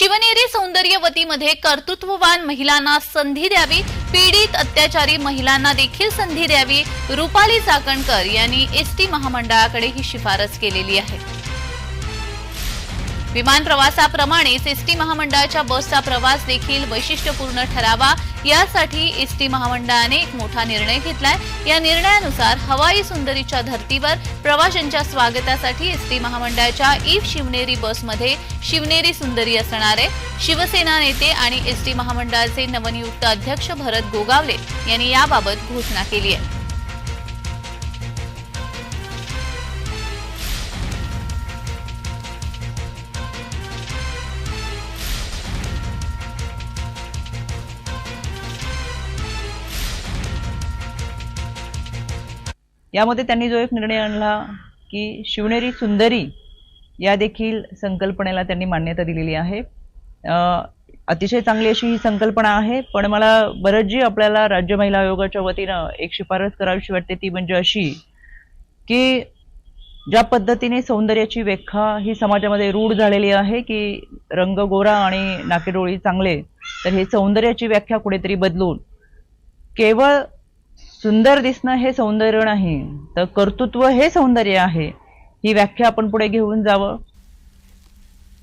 शिवनेरी सौंदर्यवतीमध्ये कर्तृत्ववान महिलांना संधी द्यावी पीडित अत्याचारी महिलांना देखील संधी द्यावी रुपाली चाकणकर यांनी एसटी महामंडळाकडे ही शिफारस केलेली आहे. विमान प्रवासाप्रमाणेच एसटी महामंडळाच्या बसचा प्रवास देखील वैशिष्ट्यपूर्ण ठरावा. यासाठी एसटी महामंडळाने एक मोठा निर्णय घेतलाय. या निर्णयानुसार हवाई सुंदरीच्या धर्तीवर प्रवाशांच्या स्वागतासाठी एसटी महामंडळाच्या ईफ शिवनेरी बसमध्ये शिवनेरी सुंदरी असणार आहे शिवसेना नेते आणि एसटी महामंडळाचे नवनियुक्त अध्यक्ष भरत गोगावले यांनी याबाबत घोषणा केली आहे. यामध्ये त्यांनी जो एक निर्णय आणला की शिवनेरी सुंदरी या देखील संकल्पनेला त्यांनी मान्यता दिलेली आहे. अतिशय चांगली अशी ही संकल्पना आहे पण मला बरंच जी आपल्याला राज्य महिला आयोगाच्या वतीनं एक शिफारस करावीशी वाटते ती म्हणजे अशी की ज्या पद्धतीने सौंदर्याची व्याख्या ही समाजामध्ये रूढ झालेली आहे की रंग गोरा आणि नाकेडोळी चांगले तर हे सौंदर्याची व्याख्या कुठेतरी बदलून केवळ सुंदर दिसणं हे सौंदर्य नाही तर कर्तृत्व हे सौंदर्य आहे. ही व्याख्या आपण पुढे घेऊन जावं.